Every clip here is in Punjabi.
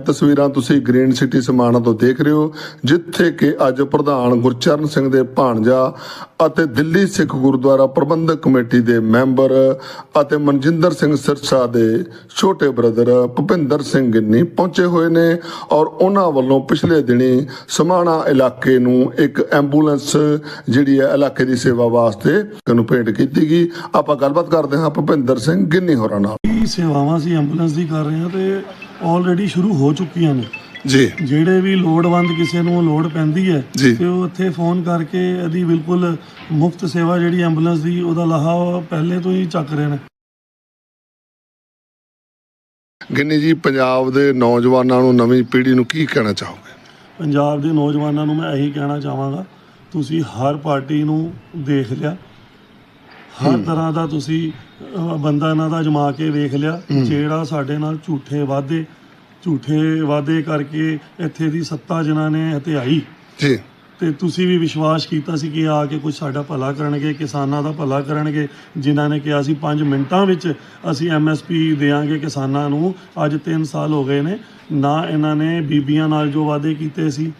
ਤਸਵੀਰਾਂ ਤੁਸੀਂ ਗ੍ਰੀਨ ਸਿਟੀ ਸਮਾਣਾ ਤੋਂ ਦੇਖ ਰਹੇ ਹੋ, ਜਿੱਥੇ ਕਿ ਅੱਜ ਪ੍ਰਧਾਨ ਗੁਰਚਰਨ ਸਿੰਘ ਦੇ ਭਾਣਜਾ ਅਤੇ ਦਿੱਲੀ ਸਿੱਖ ਗੁਰਦੁਆਰਾ ਪ੍ਰਬੰਧਕ ਕਮੇਟੀ ਦੇ ਮੈਂਬਰ ਅਤੇ ਮਨਜਿੰਦਰ ਸਿੰਘ ਸਿਰਸਾ ਦੇ ਛੋਟੇ ਬ੍ਰਦਰ ਭੁਪਿੰਦਰ ਸਿੰਘ ਗਿੰਨੀ ਪਹੁੰਚੇ ਹੋਏ ਨੇ ਔਰ ਉਹਨਾਂ ਵੱਲੋਂ ਪਿਛਲੇ ਦਿਨੀ ਸਮਾਣਾ ਇਲਾਕੇ ਨੂੰ ਇੱਕ ਐਂਬੂਲੈਂਸ ਜਿਹੜੀ ਹੈ ਇਲਾਕੇ ਦੀ ਸੇਵਾ ਵਾਸਤੇ ਨੂੰ ਭੇਂਟ ਕੀਤੀ ਗਈ। ਆਪਾਂ ਗੱਲਬਾਤ ਕਰਦੇ ਹਾਂ ਭੁਪਿੰਦਰ ਸਿੰਘ ਗਿੰਨੀ ਹੋਰਾਂ ਨਾਲ। ਕੀ ਸੇਵਾਵਾਂ ਸੀ ਐਂਬੂਲੈਂਸ ਦੀ ਕਰ ਰਹੇ ਹਾਂ ਤੇ ਆਲਰੇਡੀ ਸ਼ੁਰੂ ਹੋ ਚੁੱਕੀਆਂ ਨੇ। ਜੀ। ਜਿਹੜੇ ਵੀ ਲੋੜਵੰਦ ਕਿਸੇ ਨੂੰ ਲੋੜ ਪੈਂਦੀ ਹੈ। ਤੇ ਉਹ ਉੱਥੇ ਫੋਨ ਕਰਕੇ ਇਹਦੀ ਬਿਲਕੁਲ ਮੁਫਤ ਸੇਵਾ ਜਿਹੜੀ ਐਂਬੂਲੈਂਸ ਦੀ ਉਹਦਾ ਲਾਹਾ ਪਹਿਲੇ ਤੋਂ ਹੀ ਚੱਕ ਰਹੇ ਨੇ। ਗਿੰਨੀ ਜੀ ਪੰਜਾਬ ਦੇ ਨੌਜਵਾਨਾਂ ਨੂੰ ਨਵੀਂ ਪੀੜ੍ਹੀ ਨੂੰ ਕੀ ਕਹਿਣਾ ਚਾਹੋਗੇ? ਪੰਜਾਬ ਦੇ ਨੌਜਵਾਨਾਂ ਨੂੰ ਮੈਂ ਇਹੀ ਕਹਿਣਾ ਚਾਹਾਂਗਾ ਤੁਸੀਂ ਹਰ ਪਾਰਟੀ ਨੂੰ ਦੇਖ ਲਿਆ ਹਰ ਤਰ੍ਹਾਂ ਦਾ ਤੁਸੀਂ ਅਹ, ਬੰਦਾ ਇਹਨਾਂ ਦਾ ਜਮਾ ਕੇ ਵੇਖ ਲਿਆ ਜਿਹੜਾ ਸਾਡੇ ਨਾਲ ਝੂਠੇ ਵਾਅਦੇ ਝੂਠੇ ਵਾਅਦੇ ਕਰਕੇ ਇੱਥੇ ਦੀ ਸੱਤਾ ਜਿਨ੍ਹਾਂ ਨੇ ਹਤਿਆਈ ਜੀ। ਤੇ ਤੁਸੀਂ ਵੀ ਵਿਸ਼ਵਾਸ ਕੀਤਾ ਸੀ ਕਿ ਆ ਕੇ ਕੁਝ ਸਾਡਾ ਭਲਾ ਕਰਨਗੇ ਕਿਸਾਨਾਂ ਦਾ ਭਲਾ ਕਰਨਗੇ ਜਿਨ੍ਹਾਂ ਨੇ ਕਿਹਾ ਸੀ 5 ਮਿੰਟਾਂ ਵਿੱਚ ਅਸੀਂ ਐਮਐਸਪੀ ਦੇਾਂਗੇ ਕਿਸਾਨਾਂ ਨੂੰ। ਅੱਜ 3 ਸਾਲ ਹੋ ਗਏ ਨੇ ਨਾ ਇਹਨਾਂ ਨੇ ਬੀਬੀਆਂ ਨਾਲ ਜੋ ਵਾਅਦੇ ਕੀਤੇ ਸੀ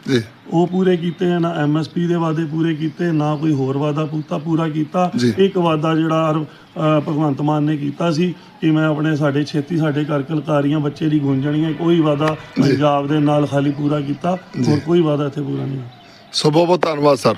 ਉਹ ਪੂਰੇ ਕੀਤੇ ਨਾ ਐਮਐਸਪੀ ਦੇ ਵਾਅਦੇ ਪੂਰੇ ਕੀਤੇ ਨਾ ਕੋਈ ਹੋਰ ਵਾਅਦਾ ਪੂਤਾ ਪੂਰਾ ਕੀਤਾ। ਇੱਕ ਵਾਅਦਾ ਜਿਹੜਾ ਭਗਵੰਤ ਮਾਨ ਨੇ ਕੀਤਾ ਸੀ ਕਿ ਮੈਂ ਆਪਣੇ ਸਾਡੇ ਛੇਤੀ ਸਾਡੇ ਘਰ ਕਲਕਾਰੀਆਂ ਬੱਚੇ ਦੀ ਗੁੰਜਣੀਆਂ ਕੋਈ ਵਾਅਦਾ ਪੰਜਾਬ ਦੇ ਨਾਲ ਖਾਲੀ ਪੂਰਾ ਕੀਤਾ ਹੋਰ ਕੋਈ ਵਾਅਦਾ ਇੱਥੇ ਪੂਰਾ ਨਹੀਂ ਸਭ ਬਹੁਤ ਬਹੁਤ ਧੰਨਵਾਦ ਸਰ।